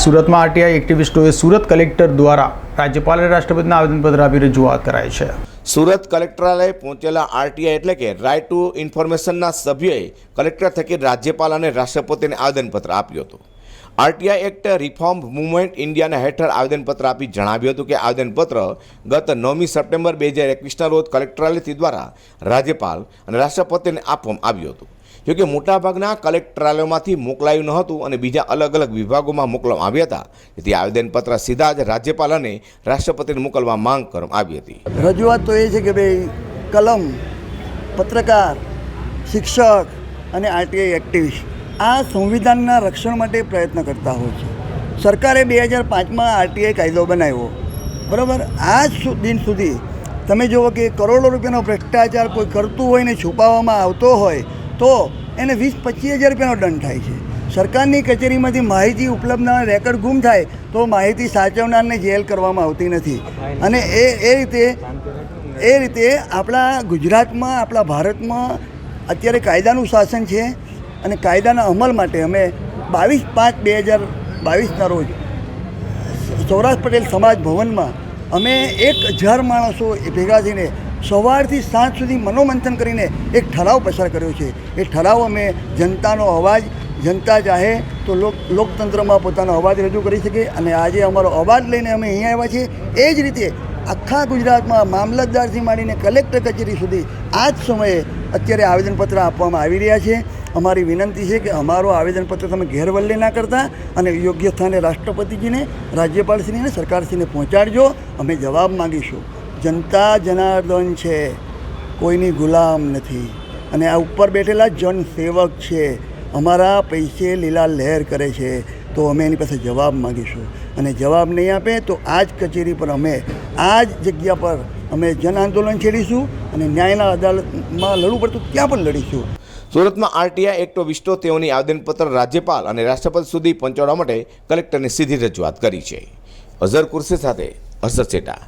સુરતમાં RTI એક્ટિવિસ્ટોએ Surat collector દ્વારા રાજ્યપાલ અને રાષ્ટ્રપતિના આવેદનપત્ર આપી રજૂઆત કરાઈ છે. સુરત કલેક્ટરાલય પહોંચેલા આરટીઆઈ એટલે કે રાઇટ ટુ ઇન્ફોર્મેશનના સભ્યોએ કલેક્ટર થકી રાજ્યપાલ અને રાષ્ટ્રપતિને આવેદનપત્ર આપ્યું હતું. આરટીઆઈ એક્ટ રિફોર્મ મુવમેન્ટ ઇન્ડિયાના હેઠળ આવેદનપત્ર આપી જણાવ્યું હતું કે આવેદનપત્ર ગત નવમી સપ્ટેમ્બર બે હજાર એકવીસના રોજ કલેક્ટરાલયથી દ્વારા રાજ્યપાલ અને રાષ્ટ્રપતિને આપવામાં આવ્યું હતું. જોકે મોટાભાગના કલેક્ટરાલયોમાંથી મોકલાયું ન હતું અને બીજા અલગ અલગ વિભાગોમાં મોકલવામાં આવ્યા હતા. જેથી આવેદનપત્ર સીધા જ રાજ્યપાલ અને રાષ્ટ્રપતિને મોકલવા માંગ કરવામાં આવી હતી. રજૂઆત તો એ છે કે ભાઈ, કલમ, પત્રકાર, શિક્ષક અને આરટીઆઈ એક્ટિવિસ્ટ આ સંવિધાનના રક્ષણ માટે પ્રયત્ન કરતા હોય છે. સરકારે બે હજાર પાંચમાં આરટીઆઈ કાયદો બનાવ્યો. બરાબર? આજ દિન સુધી તમે જુઓ કે કરોડો રૂપિયાનો ભ્રષ્ટાચાર કોઈ કરતું હોય ને છુપાવવામાં આવતો હોય તો એને વીસ પચીસ હજાર રૂપિયાનો દંડ થાય છે. સરકારની કચેરીમાંથી માહિતી ઉપલબ્ધ રેકર્ડ ગુમ થાય તો માહિતી સાચવનારને જેલ કરવામાં આવતી નથી. અને એ એ રીતે એ રીતે આપણા ગુજરાતમાં, આપણા ભારતમાં અત્યારે કાયદાનું શાસન છે અને કાયદાના અમલ માટે અમે બાવીસ પાંચ બે હજાર બાવીસના રોજ સૌરાષ્ટ્ર પટેલ સમાજ ભવનમાં અમે એક હજાર માણસો ભેગા થઈને સવારથી સાંજ સુધી મનોમંથન કરીને એક ઠરાવ પસાર કર્યો છે. એ ઠરાવ અમે જનતાનો અવાજ, જનતા ચાહે તો લોક, લોકતંત્રમાં પોતાનો અવાજ રજૂ કરી શકે અને આજે અમારો અવાજ લઈને અમે અહીંયા આવ્યા છીએ. એ જ રીતે આખા ગુજરાતમાં મામલતદારથી માંડીને કલેક્ટર કચેરી સુધી આ જ સમયે અત્યારે આવેદનપત્ર આપવામાં આવી રહ્યા છે. અમારી વિનંતી છે કે અમારો આવેદનપત્ર તમે ઘેરવલ્લે ના કરતા અને યોગ્ય સ્થાને રાષ્ટ્રપતિજીને, રાજ્યપાલશ્રીને સરકારશ્રીને પહોંચાડજો. અમે જવાબ માગીશું. જનતા જનાર્દન છે. કોઈની ગુલામ નથી. અને આ ઉપર બેઠેલા જનસેવક છે. અમારા પૈસે લીલા લહેર કરે છે. તો અમે એની પાસે જવાબ માગીશું. અને જવાબ નહીં આપે તો આ જ કચેરી પર અમે આ જ જગ્યા પર અમે જન આંદોલન છેડીશું અને ન્યાયના અદાલતમાં લડવું પડતું ત્યાં પણ લડીશું. સુરતમાં આરટીઆઈ એક્ટો વિસ્ટો તેઓની આવેદનપત્ર રાજ્યપાલ અને રાષ્ટ્રપતિ સુધી પહોંચાડવા માટે કલેક્ટરને સીધી રજૂઆત કરી છે. અઝર કુર્સી સાથે હર્ષદ સેટા.